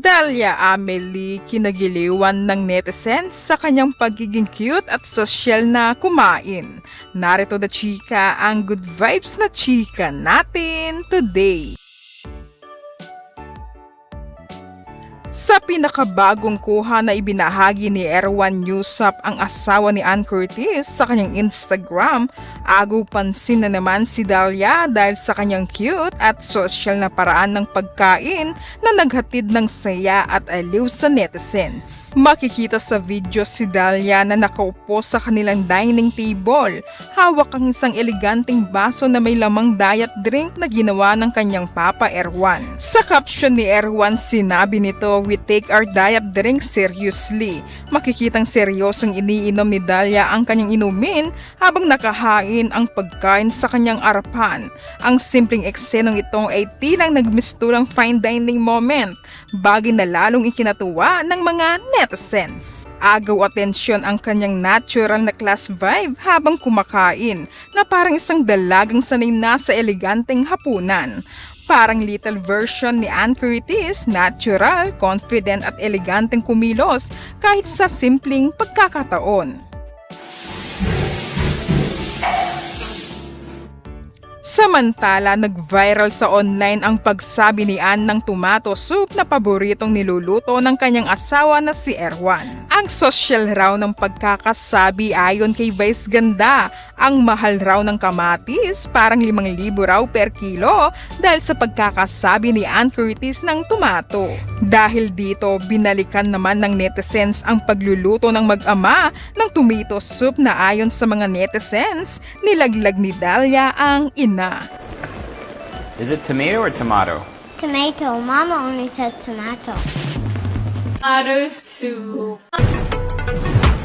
Dalia Amelie kinagiliwan ng netizens sa kanyang pagiging cute at sosyal na kumain. Narito na chika ang good vibes na chika natin today. Sa pinakabagong kuha na ibinahagi ni Erwan Newsap ang asawa ni Ann Curtis sa kanyang Instagram, agaw pansin na naman si Dahlia dahil sa kanyang cute at social na paraan ng pagkain na naghatid ng saya at aliw sa netizens. Makikita sa video si Dahlia na nakaupo sa kanilang dining table. Hawak ang isang eleganteng baso na may lamang diet drink na ginawa ng kanyang papa Erwan. Sa caption ni Erwan, sinabi nito, we take our diet drink seriously. Makikitang seryosong iniinom ni Dahlia ang kanyang inumin habang nakahain ang pagkain sa kanyang arapan. Ang simpleng eksenong itong ay tilang nagmistulang fine dining moment, bagay na lalong ikinatuwa ng mga netizens. Agaw atensyon ang kanyang natural na class vibe habang kumakain na parang isang dalagang sanay na sa eleganteng hapunan. Parang little version ni Ann Curtis, natural, confident at eleganteng kumilos kahit sa simpleng pagkakataon. Samantala, nag-viral sa online ang pagsabi ni Ann ng tomato soup na paboritong niluluto ng kanyang asawa na si Erwan. Ang social raw ng pagkakasabi ayon kay Vice Ganda, ang mahal raw ng kamatis parang 5,000 raw per kilo dahil sa pagkakasabi ni Ann Curtis ng tomato. Dahil dito, binalikan naman ng netizens ang pagluluto ng mag-ama ng tomato soup na ayon sa mga netizens, nilaglag ni Dahlia ang ina. Is it tomato or tomato? Tomato. Mama only says tomato. Tomato soup.